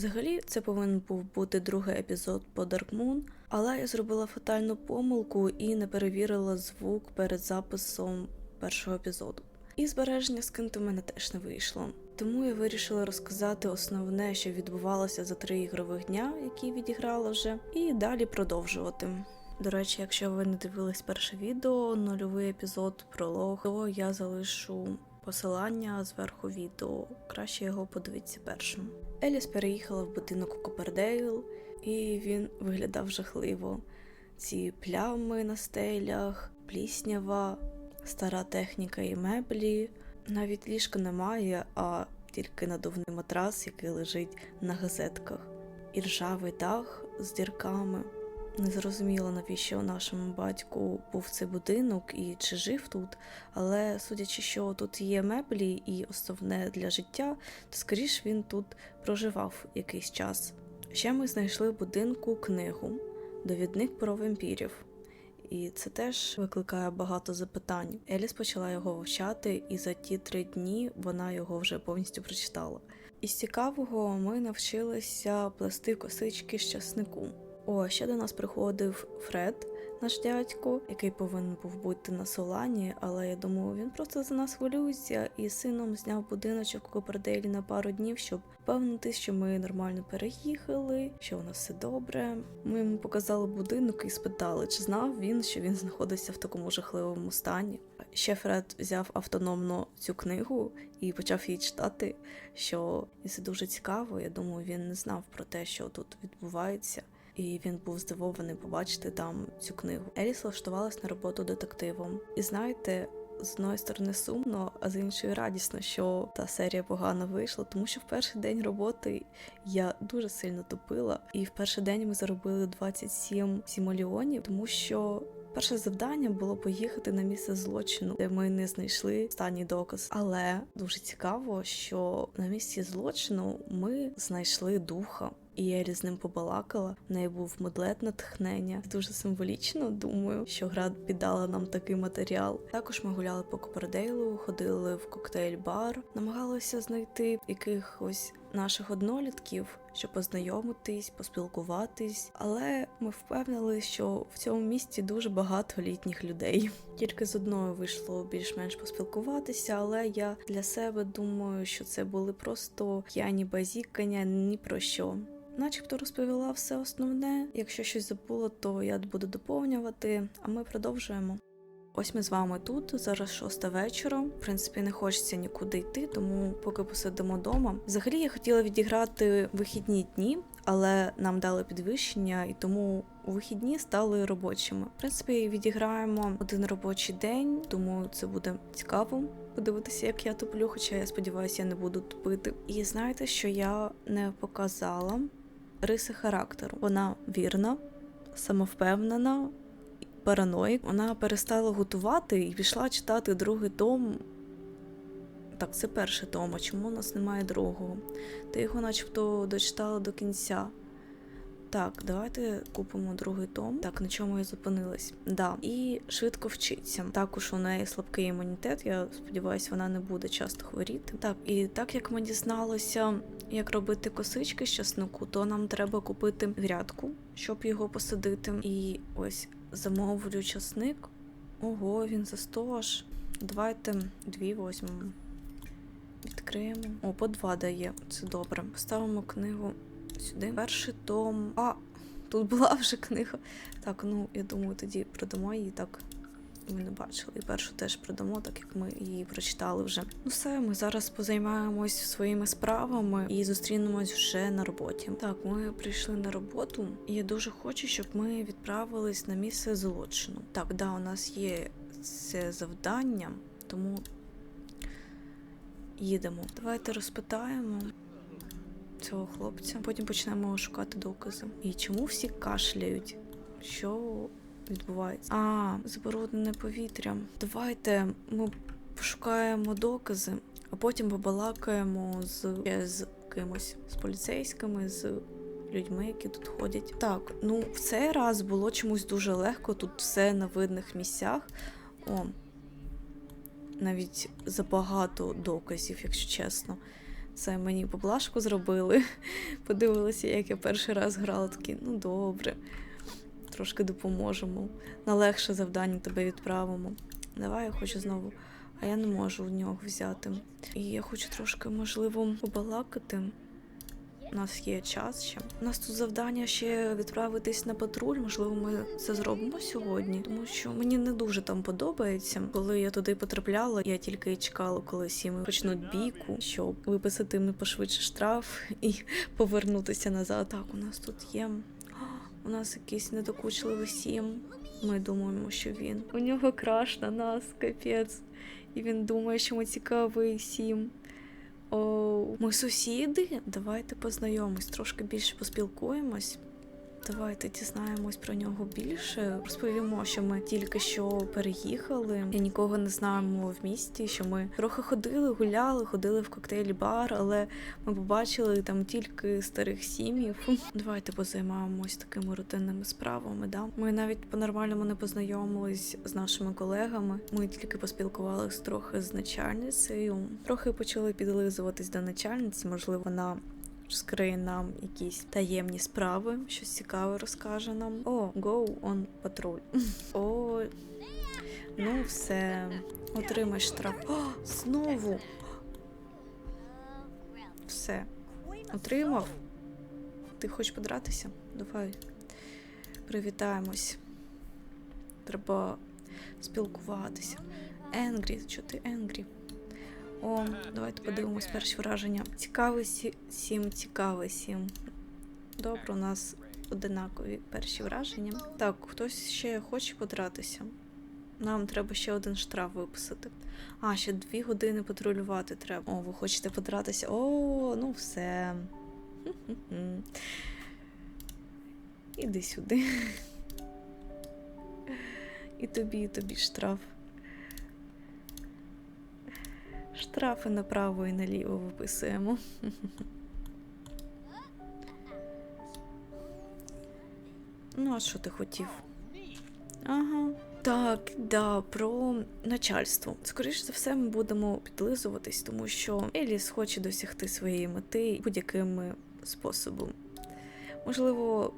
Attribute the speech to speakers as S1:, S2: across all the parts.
S1: Взагалі, це повинен був бути другий епізод по Dark Moon, але я зробила фатальну помилку і не перевірила звук перед записом першого епізоду. І збереження скинути в мене теж не вийшло. Тому я вирішила розказати основне, що відбувалося за три ігрових дня, які відіграла вже, і далі продовжувати. До речі, якщо ви не дивились перше відео, нульовий епізод пролог, то я залишу посилання зверху відео. Краще його подивіться першим. Еліс переїхала в будинок у Копердейл, і він виглядав жахливо. Ці плями на стелях, пліснява, стара техніка і меблі. Навіть ліжка немає, а тільки надувний матрас, який лежить на газетках. І ржавий дах з дірками. Не зрозуміло, навіщо нашому батьку був цей будинок і чи жив тут, але судячи, що тут є меблі і основне для життя, то скоріш він тут проживав якийсь час. Ще ми знайшли в будинку книгу Довідник про вампірів. І це теж викликає багато запитань. Еліс почала його вивчати, і за ті три дні вона його вже повністю прочитала. Із цікавого ми навчилися плести косички з часнику. О, ще до нас приходив Фред, наш дядько, який повинен був бути на Солані, але я думаю, він просто за нас хвилюється і сином зняв будиночок у на пару днів, щоб впевнитись, що ми нормально переїхали, що у нас все добре. Ми йому показали будинок і спитали, чи знав він, що він знаходиться в такому жахливому стані. Ще Фред взяв автономно цю книгу і почав її читати. Що і це дуже цікаво. Я думаю, він не знав про те, що тут відбувається і він був здивований побачити там цю книгу. Еліс влаштувалась на роботу детективом. І знаєте, з одної сторони сумно, а з іншої радісно, що та серія погано вийшла, тому що в перший день роботи я дуже сильно тупила, і в перший день ми заробили 27 сімоліонів, тому що. Перше завдання було поїхати на місце злочину, де ми не знайшли останній доказ. Але дуже цікаво, що на місці злочину ми знайшли духа. І я з ним побалакала. В неї був медлет натхнення. Дуже символічно. Думаю, що гра піддала нам такий матеріал. Також ми гуляли по Копердейлу, ходили в коктейль-бар, намагалися знайти якихось наших однолітків, щоб познайомитись, поспілкуватись. Але ми впевнили, що в цьому місті дуже багато літніх людей. Тільки з одною вийшло більш-менш поспілкуватися, але я для себе думаю, що це були просто п'яні базікання ні про що. Начебто розповіла все основне. Якщо щось забула, то я буду доповнювати, а ми продовжуємо. Ось ми з вами тут. Зараз шоста вечора. В принципі, не хочеться нікуди йти, тому поки посидимо вдома. Взагалі я хотіла відіграти вихідні дні, але нам дали підвищення, і тому у вихідні стали робочими. В принципі, відіграємо один робочий день, тому це буде цікаво подивитися, як я туплю, хоча я сподіваюся, я не буду тупити. І знаєте, що я не показала риси характеру. Вона вірна, самовпевнена, параноїк. Вона перестала готувати і пішла читати другий том. Так, це перший том, а чому у нас немає другого? Ти його начебто дочитала до кінця. Так, давайте купимо другий том. Так, на чому я зупинилась? Да. І швидко вчиться. Також у неї слабкий імунітет. Я сподіваюся, вона не буде часто хворіти. Так, і так як ми дізналися, як робити косички з часнику, то нам треба купити грядку, щоб його посадити. І ось замовлю часник. Ого, він за 100 аж. Давайте дві возьмемо. Відкриємо. О, по два дає. Це добре. Поставимо книгу сюди. Перший том. А, тут була вже книга. Так, ну я думаю, тоді продамо її так. Ми не бачили. І першу теж продамо, так як ми її прочитали вже. Ну все, ми зараз позаймаємось своїми справами і зустрінемось вже на роботі. Так, ми прийшли на роботу, і я дуже хочу, щоб ми відправились на місце злочину. Так, да, у нас є це завдання, тому їдемо. Давайте розпитаємо цього хлопця. Потім почнемо шукати докази. І чому всі кашляють? Що відбувається? А, забруднене повітря. Давайте ми пошукаємо докази, а потім побалакаємо з, з кимось, з поліцейськими, з людьми, які тут ходять. Так, ну в цей раз було чомусь дуже легко. Тут все на видних місцях. О, навіть забагато доказів, якщо чесно. Це мені поблажку зробили. Подивилися, як я перший раз грала. Такі, ну добре, трошки допоможемо. На легше завдання тебе відправимо. Давай я хочу знову. А я не можу в нього взяти. І я хочу трошки, можливо, побалакати. У нас є час ще. У нас тут завдання ще відправитись на патруль. Можливо, ми це зробимо сьогодні, тому що мені не дуже там подобається. Коли я туди потрапляла, я тільки й чекала, коли сіми почнуть бійку, щоб виписати мені пошвидше штраф і повернутися назад. Так, у нас тут є. У нас якийсь недокучливий сім. Ми думаємо, що він. У нього краш на нас, капець. І він думає, що ми цікавий сім. О, ми сусіди. Давайте познайомимось, трошки більше поспілкуємось. Давайте дізнаємось про нього більше. Розповімо, що ми тільки що переїхали і нікого не знаємо в місті. Що ми трохи ходили, гуляли, ходили в коктейль бар, але ми побачили там тільки старих сім'їв. Давайте позаймаємось такими рутинними справами. Да, ми навіть по-нормальному не познайомились з нашими колегами. Ми тільки поспілкувалися трохи з начальницею. Трохи почали підлизуватись до начальниці. Можливо, вона розкриє нам якісь таємні справи, щось цікаве розкаже нам. О, go on патруль. О, ну все. Отримай штраф. О, знову. Все. Отримав. Ти хочеш подратися? Давай. Привітаємось. Треба спілкуватися. Енгрі, що ти Енгрі? О, давайте подивимось перші враження. Цікавий сі... сім, цікавий сім. Добре, у нас одинакові перші враження. Так, хтось ще хоче потратися. Нам треба ще один штраф виписати. А, ще дві години патрулювати треба. О, ви хочете потратися? О, ну все. Іди сюди. І тобі, і тобі штраф. Штрафи направо і наліво виписуємо. Ну, а що ти хотів? Ага. Так, да, про начальство. Скоріше за все, ми будемо підлизуватись, тому що Еліс хоче досягти своєї мети будь-яким способом. Можливо,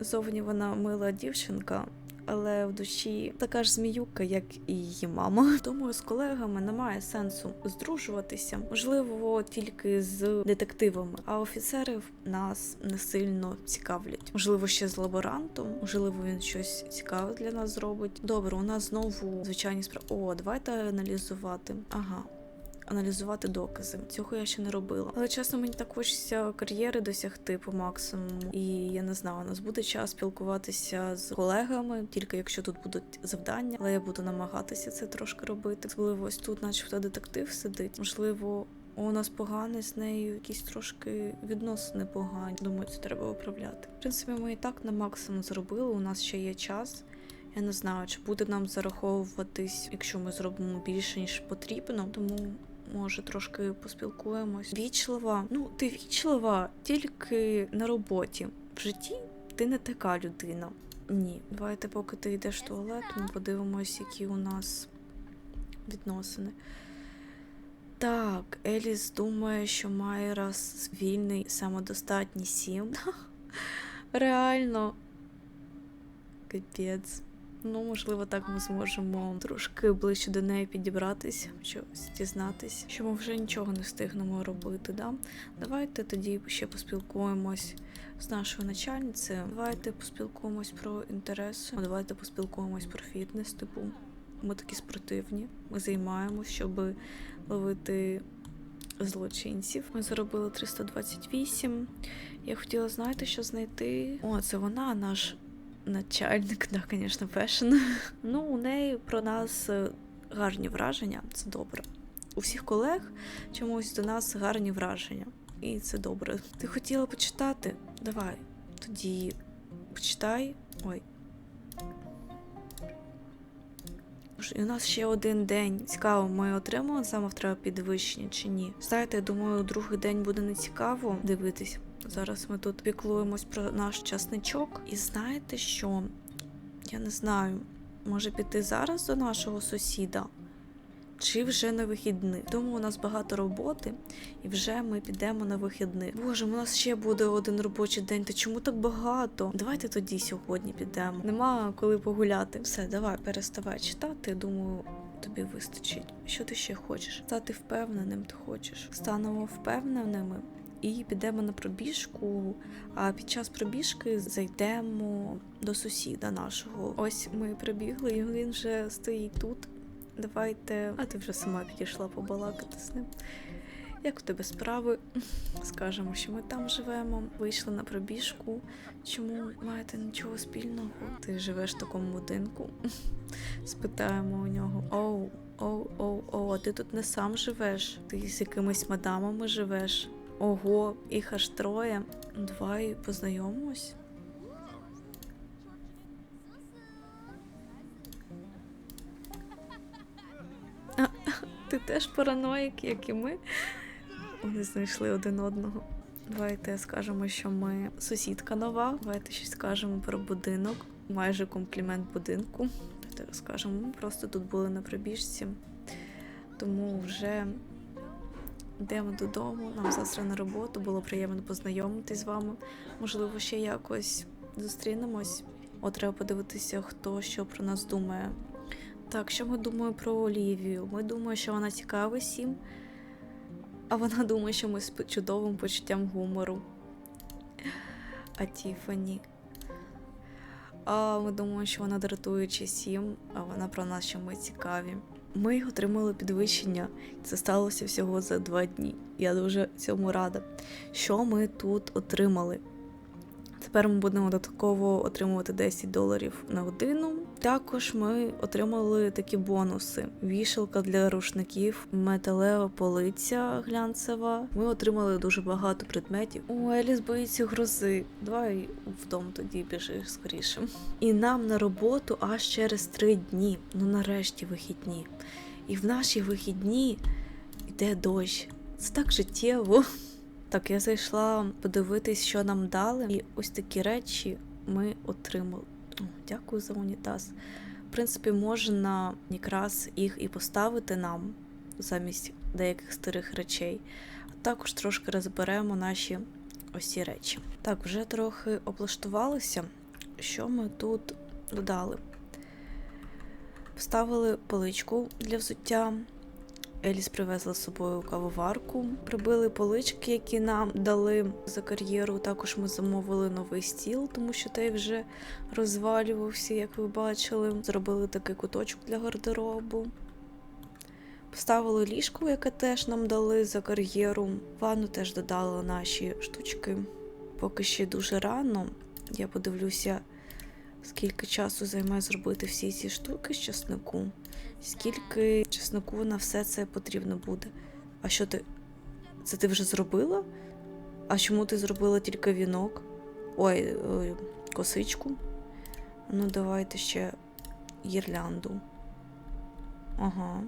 S1: зовні вона мила дівчинка, але в душі така ж зміюка, як і її мама. Тому з колегами немає сенсу здружуватися, можливо, тільки з детективами. А офіцерів нас не сильно цікавлять. Можливо, ще з лаборантом, можливо, він щось цікаве для нас зробить. Добре, у нас знову звичайні справи. О, давайте аналізувати. Ага аналізувати докази. Цього я ще не робила. Але чесно, мені так хочеться кар'єри досягти по максимуму. І я не знаю, у нас буде час спілкуватися з колегами, тільки якщо тут будуть завдання, але я буду намагатися це трошки робити. Особливо ось тут, начебто, детектив сидить. Можливо. У нас поганий з нею, якісь трошки відносини погані. Думаю, це треба виправляти. В принципі, ми і так на максимум зробили. У нас ще є час. Я не знаю, чи буде нам зараховуватись, якщо ми зробимо більше ніж потрібно. Тому може трошки поспілкуємось. Вічлива. Ну, ти вічлива тільки на роботі. В житті ти не така людина. Ні, давайте, поки ти йдеш в туалет, ми подивимось, які у нас відносини. Так, Еліс думає, що Майрас вільний, самодостатній сім. Реально. Капець. Ну, можливо, так ми зможемо трошки ближче до неї підібратися, щось дізнатися, що ми вже нічого не встигнемо робити. Да? Давайте тоді ще поспілкуємось з нашою начальницею. Давайте поспілкуємось про інтереси. Давайте поспілкуємось про фітнес. Типу, ми такі спортивні. Ми займаємось, щоб ловити злочинців. Ми заробили 328. Я хотіла, знаєте, що знайти. О, це вона, наш начальник, да, звісно, фешн. Ну, у неї про нас е, гарні враження, це добре. У всіх колег чомусь до нас гарні враження. І це добре. Ти хотіла почитати? Давай. Тоді почитай. Ой. І у нас ще один день. Цікаво, ми отримали завтра підвищення чи ні? Знаєте, я думаю, другий день буде не цікаво дивитись. Зараз ми тут піклуємось про наш часничок. І знаєте що? Я не знаю, може піти зараз до нашого сусіда? чи вже на вихідних. Тому у нас багато роботи, і вже ми підемо на вихідних. Боже, у нас ще буде один робочий день. Та чому так багато? Давайте тоді сьогодні підемо. Нема коли погуляти. Все, давай, переставай читати. Думаю, тобі вистачить. Що ти ще хочеш? Стати впевненим ти хочеш. Станемо впевненими. І підемо на пробіжку. А під час пробіжки зайдемо до сусіда нашого. Ось ми прибігли, і він вже стоїть тут. Давайте. А ти вже сама підійшла побалакати з ним. Як у тебе справи? Скажемо, що ми там живемо. Вийшли на пробіжку. Чому маєте нічого спільного? Ти живеш в такому будинку? Спитаємо у нього. Оу, оу, оу, оу, а ти тут не сам живеш. Ти з якимись мадамами живеш. Ого, їх аж троє. Давай познайомимось. Ти теж параноїк, як і ми. Вони знайшли один одного. Давайте скажемо, що ми сусідка нова. Давайте щось скажемо про будинок. Майже комплімент будинку. Давайте скажемо, ми просто тут були на пробіжці. Тому вже йдемо додому. Нам завтра на роботу. Було приємно познайомитись з вами. Можливо, ще якось зустрінемось. От треба подивитися, хто що про нас думає. Так, що ми думаємо про Олівію? Ми думаємо, що вона цікава всім, а вона думає, що ми з чудовим почуттям гумору. А Тіфані. А ми думаємо, що вона дратуюча всім, а вона про нас, що ми цікаві. Ми отримали підвищення. Це сталося всього за два дні. Я дуже цьому рада. Що ми тут отримали? Тепер ми будемо додатково отримувати 10 доларів на годину. Також ми отримали такі бонуси: вішалка для рушників, металева полиця глянцева. Ми отримали дуже багато предметів. О, Еліс боїться грози. Давай в дом тоді біжи скоріше. І нам на роботу аж через три дні. Ну нарешті вихідні. І в наші вихідні йде дощ. Це так життєво. Так, я зайшла подивитись, що нам дали, і ось такі речі ми отримали. О, дякую за унітаз. В принципі, можна якраз їх і поставити нам замість деяких старих речей, а також трошки розберемо наші ось ці речі. Так, вже трохи облаштувалися. Що ми тут додали? Поставили поличку для взуття. Еліс привезла з собою кавоварку, прибили полички, які нам дали за кар'єру. Також ми замовили новий стіл, тому що той вже розвалювався, як ви бачили. Зробили такий куточок для гардеробу. Поставили ліжко, яке теж нам дали за кар'єру. Ванну теж додали наші штучки. Поки ще дуже рано. Я подивлюся, скільки часу займе зробити всі ці штуки з часнику. Скільки чесноку на все це потрібно буде? А що ти. Це ти вже зробила? А чому ти зробила тільки вінок? Ой, ой косичку. Ну, давайте ще гірлянду. Ага.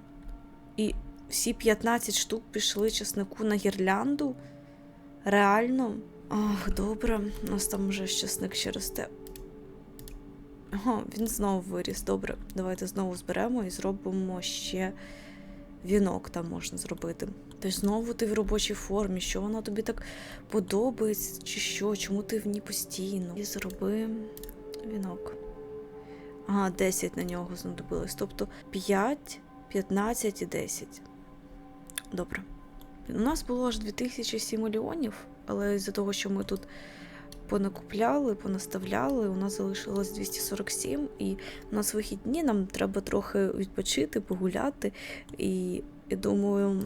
S1: І всі 15 штук пішли чеснику на гірлянду? Реально? Ах, добре, у нас там вже чесник ще росте. Ага, він знову виріс. Добре, давайте знову зберемо і зробимо ще вінок там можна зробити. Ти знову ти в робочій формі, що вона тобі так подобається, чи що? Чому ти в ній постійно? І зроби вінок. Ага, 10 на нього знадобилось. Тобто 5, 15 і 10. Добре. У нас було аж 2007 мільйонів, але з-за того, що ми тут понакупляли, понаставляли. У нас залишилось 247, і у нас вихідні, нам треба трохи відпочити, погуляти. І я думаю,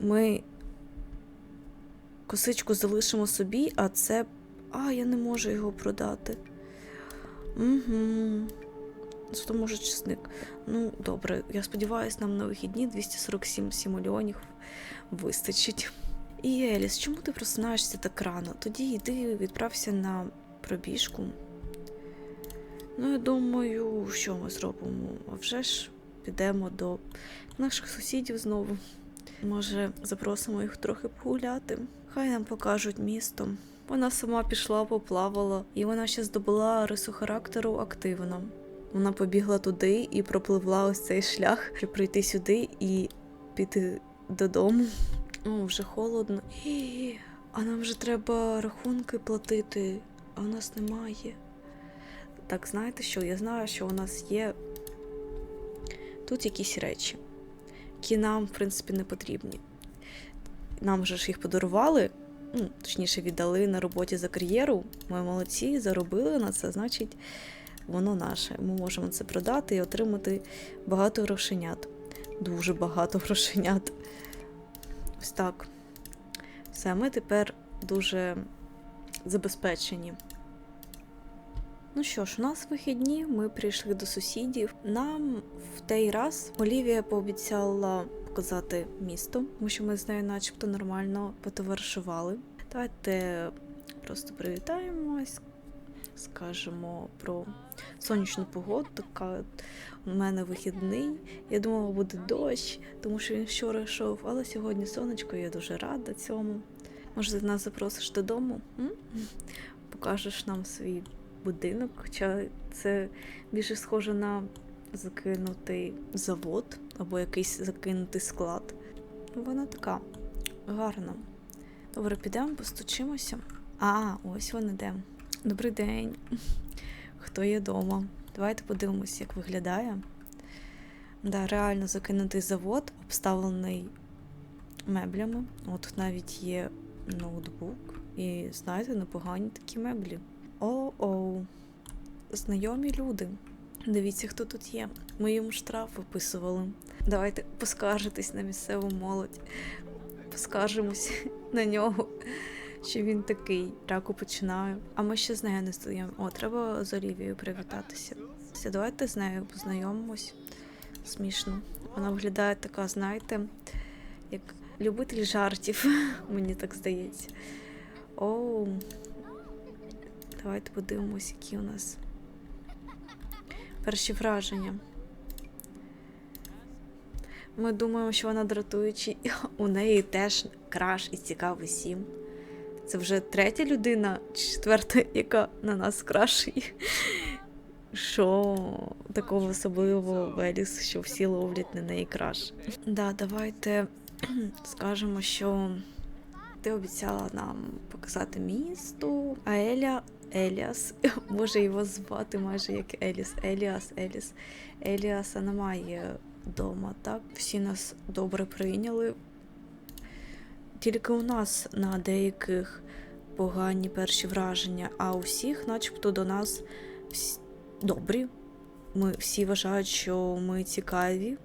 S1: ми косичку залишимо собі, а це. А, я не можу його продати. Угу. Зато може чесник. Ну, добре, я сподіваюся, нам на вихідні 247 мільйонів вистачить. І Еліс, чому ти просинаєшся так рано? Тоді йди відправся на пробіжку. Ну, я думаю, що ми зробимо? А вже ж підемо до наших сусідів знову. Може, запросимо їх трохи погуляти. Хай нам покажуть місто. Вона сама пішла, поплавала, і вона ще здобула рису характеру активно. Вона побігла туди і пропливла ось цей шлях, щоб прийти сюди і піти додому. О, вже холодно. А нам вже треба рахунки платити, а у нас немає. Так, знаєте що? Я знаю, що у нас є тут якісь речі, які нам, в принципі, не потрібні. Нам же ж їх подарували, ну, точніше, віддали на роботі за кар'єру. Ми молодці, заробили на це, значить, воно наше. Ми можемо це продати і отримати багато грошенят. Дуже багато грошенят. Ось так. Все, ми тепер дуже забезпечені. Ну що ж, у нас вихідні, ми прийшли до сусідів. Нам в той раз Олівія пообіцяла показати місто, тому що ми з нею начебто нормально потоваришували. Давайте просто привітаємось, скажемо про сонячну погоду. Така у мене вихідний. Я думала, буде дощ, тому що він вчора йшов, але сьогодні сонечко, я дуже рада цьому. Може, ти нас запросиш додому? М? Покажеш нам свій будинок, хоча це більше схоже на закинутий завод або якийсь закинутий склад. Вона така гарна. Добре, підемо, постучимося. А, ось вони де. Добрий день. Хто є вдома? Давайте подивимося, як виглядає. Да, реально закинутий завод, обставлений меблями. От тут навіть є ноутбук. І знаєте, непогані такі меблі. О-оу. Знайомі люди. Дивіться, хто тут є. Ми йому штраф виписували. Давайте поскаржитись на місцеву молодь. Поскаржимось на нього, що він такий. Раку починаю. А ми ще з нею не стоїмо. О, треба з Олівією привітатися. Все, Давайте з нею познайомимось. Смішно. Вона виглядає така, знаєте, як любитель жартів, мені так здається. Оу. Давайте подивимось, які у нас перші враження. Ми думаємо, що вона дратуюча. У неї теж краш і цікавий сім. Це вже третя людина, четверта, яка на нас крашить. Що такого особливого Веліс, що всі ловлять на неї краш. Да, давайте скажемо, що ти обіцяла нам показати місто, а Еля Еліас, може його звати майже як Еліс. Еліас, Еліс. Еліаса немає вдома, так? Всі нас добре прийняли. Тільки у нас на деяких погані перші враження, а у всіх, начебто, до нас всі добрі. Ми всі вважають, що ми цікаві.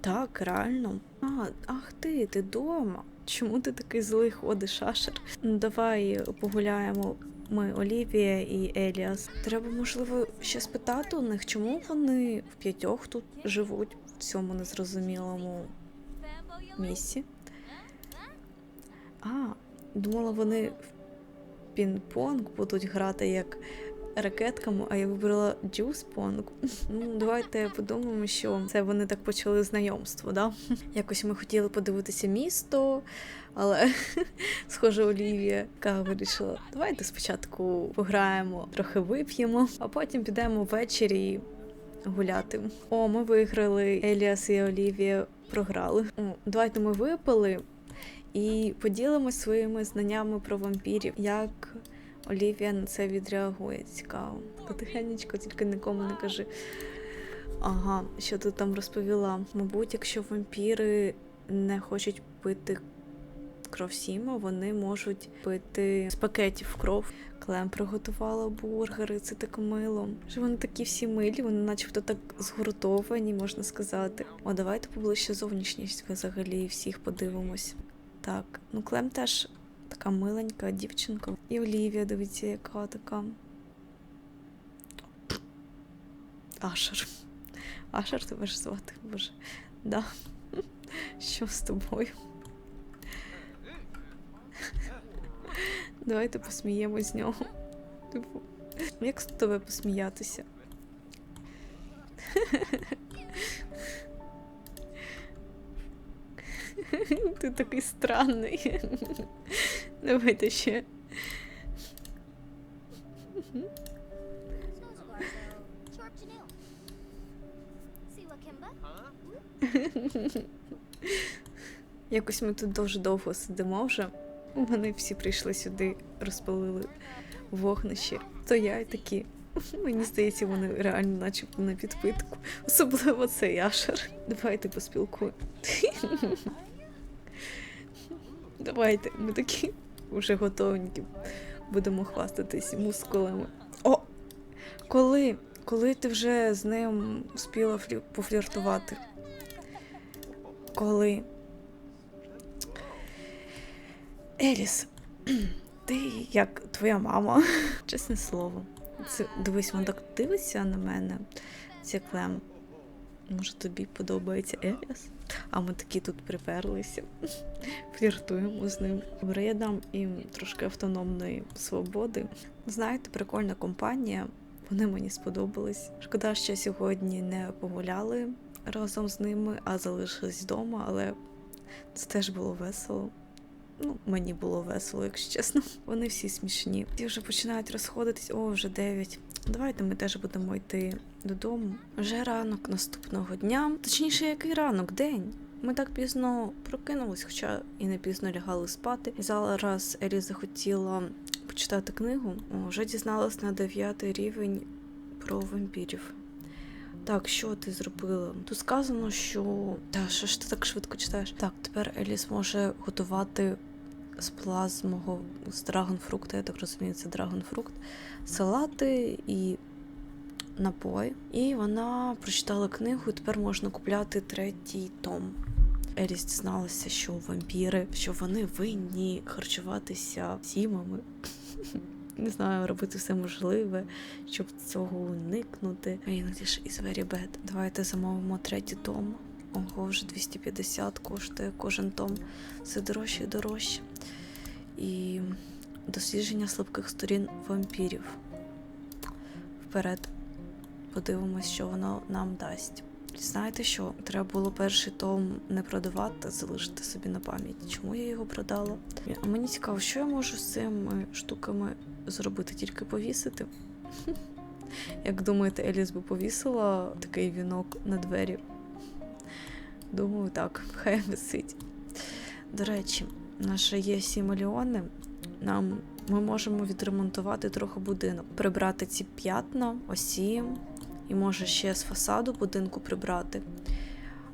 S1: Так, реально. А, ах ти, ти дома. Чому ти такий злий ходиш, Ашер? Ну, давай погуляємо. Ми Олівія і Еліас. Треба, можливо, ще спитати у них, чому вони в п'ятьох тут живуть в цьому незрозумілому місці. А, думала, вони в пінг-понг будуть грати як ракетками, а я вибрала джуспонг. Ну, давайте подумаємо, що це вони так почали знайомство, да? Якось ми хотіли подивитися місто, але схоже, Олівія яка вирішила, давайте спочатку пограємо, трохи вип'ємо, а потім підемо ввечері гуляти. О, ми виграли. Еліас і Олівія програли. О, давайте ми випили і поділимось своїми знаннями про вампірів. Як Олівія на це відреагує, цікаво. Потихенечко, тільки нікому не кажи. Ага, що ти там розповіла? Мабуть, якщо вампіри не хочуть пити кров Сіма, вони можуть пити з пакетів кров. Клем приготувала бургери, це так мило. Що вони такі всі милі, вони начебто так згуртовані, можна сказати. О, давайте поближче зовнішність взагалі всіх подивимось. Так, ну Клем теж така миленька дівчинка. І Олівія, дивіться, яка така. Ашер. Ашер тебе ж звати, боже. Да. Що з тобою? Давайте посміємось з нього. Типу, як з тебе посміятися? Ти такий странний. Давайте ще. Якось ми тут дуже довго сидимо вже. Вони всі прийшли сюди, розпалили вогнище. То я і такі. Мені здається, вони реально начебто на підпитку. Особливо цей Ашер. Давайте поспілкуємо. Давайте, ми такі вже готовенькі. Будемо хвастатись мускулами. О! Коли? Коли ти вже з ним успіла флі... пофліртувати? Коли? Еліс, ти як твоя мама. Чесне слово. Це, дивись, він так дивиться на мене. Це клем. Може, тобі подобається Еліс? А ми такі тут приперлися. Фліртуємо з ним. Добре, я дам їм трошки автономної свободи. Знаєте, прикольна компанія. Вони мені сподобались. Шкода, що сьогодні не погуляли разом з ними, а залишились вдома, але це теж було весело. Ну, мені було весело, якщо чесно. Вони всі смішні. Ті вже починають розходитись, о, вже 9. Давайте ми теж будемо йти додому. Вже ранок наступного дня. Точніше, який ранок, день. Ми так пізно прокинулись, хоча і не пізно лягали спати. Зараз Елі захотіла почитати книгу. О, вже дізналась на 9 рівень про вампірів. Так, що ти зробила? Тут сказано, що. Та що ж ти так швидко читаєш? Так, тепер Елі зможе готувати з плазмого з драгонфрукта, я так розумію, це драгонфрукт, салати і напой. І вона прочитала книгу, і тепер можна купляти третій том. Еліс дізналася, що вампіри, що вони винні харчуватися сімами. Не знаю, робити все можливе, щоб цього уникнути. А ж із very bad. Давайте замовимо третій том. Ого, вже 250 коштує кожен том. Все дорожче і дорожче. І дослідження слабких сторін вампірів. Вперед. Подивимось, що воно нам дасть. Знаєте що? Треба було перший том не продавати, а залишити собі на пам'ять. Чому я його продала? Мені цікаво, що я можу з цими штуками зробити, тільки повісити. Як думаєте, Еліс би повісила такий вінок на двері? Думаю, так, хай висить. До речі, наше є 7 мільйони. Нам ми можемо відремонтувати трохи будинок, прибрати ці п'ятна, осі, і може ще з фасаду будинку прибрати.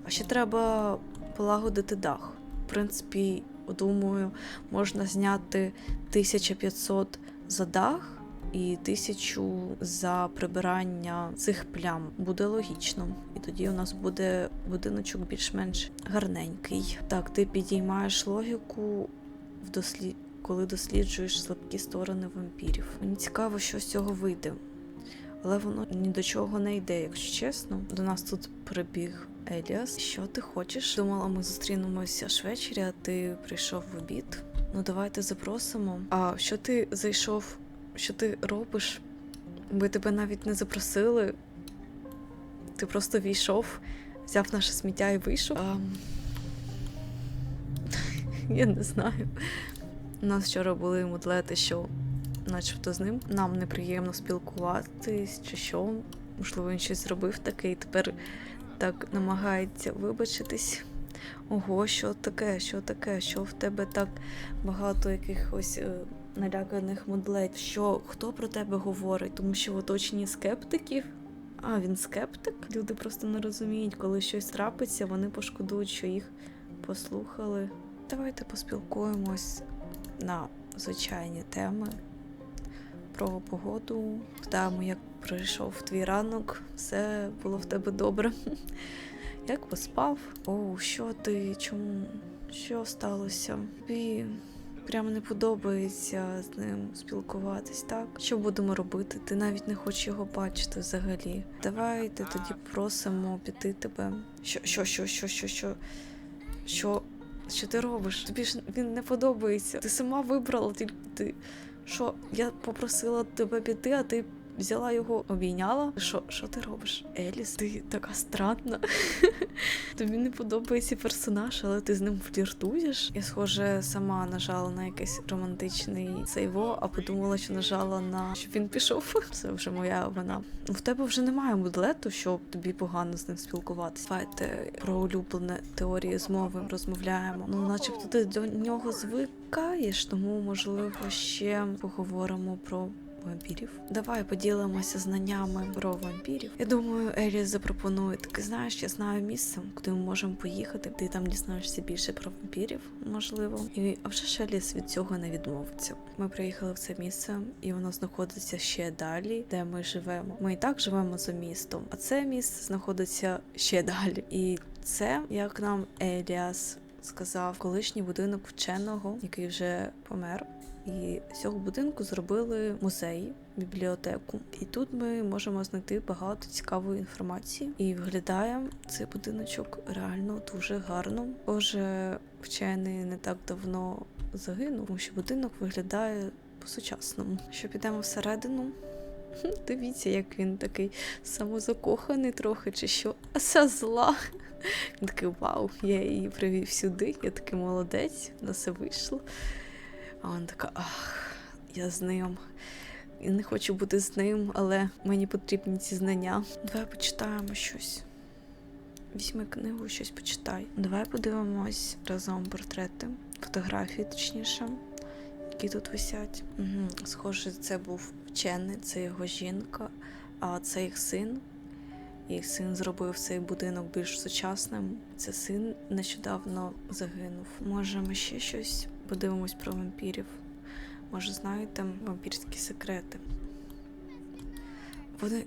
S1: А ще треба полагодити дах. В принципі, думаю, можна зняти 1500 за дах і 1000 за прибирання цих плям. Буде логічно. І тоді у нас буде будиночок більш-менш гарненький. Так, ти підіймаєш логіку в дослід... коли досліджуєш слабкі сторони вампірів. Мені цікаво, що з цього вийде. Але воно ні до чого не йде, якщо чесно. До нас тут прибіг Еліас. Що ти хочеш? Думала, ми зустрінемося ж ввечері, а ти прийшов в обід. Ну давайте запросимо. А що ти зайшов? Що ти робиш? Ми тебе навіть не запросили. Ти просто війшов, взяв наше сміття і вийшов. А... Я не знаю. У нас вчора були мудлети, що начебто з ним нам неприємно спілкуватись, чи що. Можливо, він щось зробив таке і тепер так намагається вибачитись. Ого, що таке, що таке, що в тебе так багато якихось е, наляканих модлет. Що хто про тебе говорить? Тому що в оточенні скептиків. А, він скептик? Люди просто не розуміють, коли щось трапиться, вони пошкодують, що їх послухали. Давайте поспілкуємось на звичайні теми про погоду. Питаємо, як пройшов твій ранок, все було в тебе добре. Як поспав? О, що ти? Чому? Що сталося? Тобі прямо не подобається з ним спілкуватись, так? Що будемо робити? Ти навіть не хочеш його бачити взагалі. Давайте тоді просимо піти тебе. Що, що, що, що, що, що? Що? Що ти робиш? Тобі ж він не подобається. Ти сама вибрала тільки ти. Що я попросила тебе піти, а ти взяла його, обійняла. Що, що ти робиш? Еліс, ти така странна. Тобі не подобається персонаж, але ти з ним фліртуєш. Я, схоже, сама нажала на якийсь романтичний сейво, а подумала, що нажала на щоб він пішов. Це вже моя вина. В тебе вже немає модлету, щоб тобі погано з ним спілкуватися. Давайте про улюблене теорії змови розмовляємо. Ну, начебто, ти до нього звикаєш, тому можливо ще поговоримо про. Вампірів. Давай поділимося знаннями про вампірів. Я думаю, Еліс запропонує таки, знаєш, я знаю місце, куди ми можемо поїхати. Ти там дізнаєшся більше про вампірів, можливо. І а вже ж Еліс від цього не відмовиться. Ми приїхали в це місце, і воно знаходиться ще далі, де ми живемо. Ми і так живемо за містом, а це місце знаходиться ще далі. І це як нам Еліас сказав, колишній будинок вченого, який вже помер. І з цього будинку зробили музей, бібліотеку. І тут ми можемо знайти багато цікавої інформації. І виглядає цей будиночок реально дуже гарно. Боже, вчений не так давно загинув, тому що будинок виглядає по-сучасному. Що підемо всередину? Дивіться, як він такий самозакоханий трохи, чи що. А ця зла. Він такий вау, я її привів сюди, я такий молодець, на все вийшло. А вона така, ах, я з ним. І не хочу бути з ним, але мені потрібні ці знання. Давай почитаємо щось. Візьми книгу, щось почитай. Давай подивимось разом портрети, фотографії, точніше, які тут висять. Угу. Схоже, це був вчений, це його жінка, а це їх син. Їх син зробив цей будинок більш сучасним. Це син нещодавно загинув. Може, ми ще щось подивимось про вампірів. Може, знаєте вампірські секрети. Вони.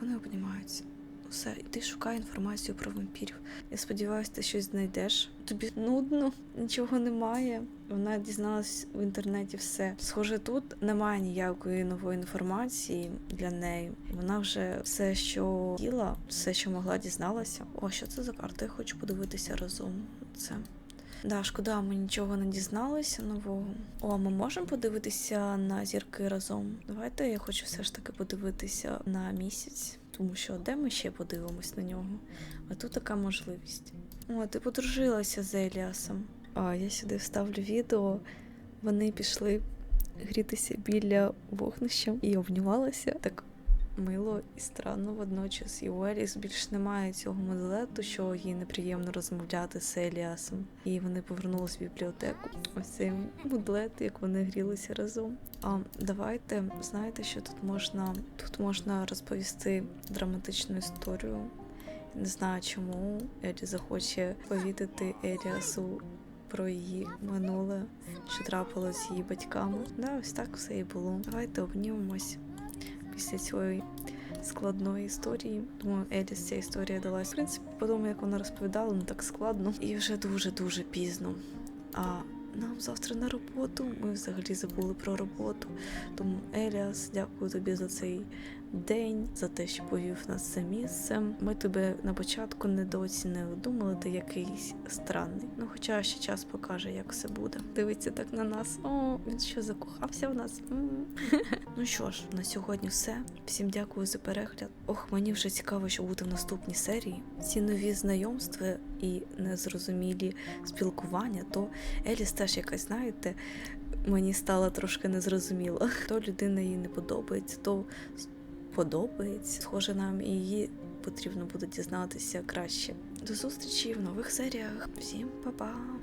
S1: Вони обнімаються. Все, іди шукай інформацію про вампірів. Я сподіваюся, ти щось знайдеш. Тобі нудно, нічого немає. Вона дізналась в інтернеті все. Схоже, тут немає ніякої нової інформації для неї. Вона вже все, що хотіла, все, що могла, дізналася. О, що це за карта? Я хочу подивитися разом. Це. Да, шкода, ми нічого не дізналися нового. О, ми можемо подивитися на зірки разом. Давайте я хочу все ж таки подивитися на місяць, тому що де ми ще подивимось на нього? А тут така можливість. О, ти подружилася з Еліасом. А я сюди вставлю відео. Вони пішли грітися біля вогнища і обнімалися. Так мило і странно водночас. І у Еліс більш немає цього моделету, що їй неприємно розмовляти з Еліасом. І вони повернулись в бібліотеку. Ось цей моделет, як вони грілися разом. А давайте знаєте, що тут можна тут можна розповісти драматичну історію. Не знаю, чому Елі захоче повідати Еліасу про її минуле, що трапилось з її батьками. Да, ось так все і було. Давайте обнімемось після цієї складної історії. Думаю, Еліс ця історія далась. В принципі, по тому, як вона розповідала, не так складно. І вже дуже-дуже пізно. А нам завтра на роботу. Ми взагалі забули про роботу. Тому Еліас, дякую тобі за цей день, за те, що повів нас це місце. Ми тебе на початку недооцінили, думали, ти якийсь странний. Ну, хоча ще час покаже, як все буде. Дивиться так на нас. О, він що закохався в нас. Ну що ж, на сьогодні все. Всім дякую за перегляд. Ох, мені вже цікаво, що буде в наступній серії. Ці нові знайомства і незрозумілі спілкування, то Еліс теж якась, знаєте, мені стало трошки незрозуміло. То людина їй не подобається, то подобається. Схоже, нам її потрібно буде дізнатися краще. До зустрічі в нових серіях. Всім па-па!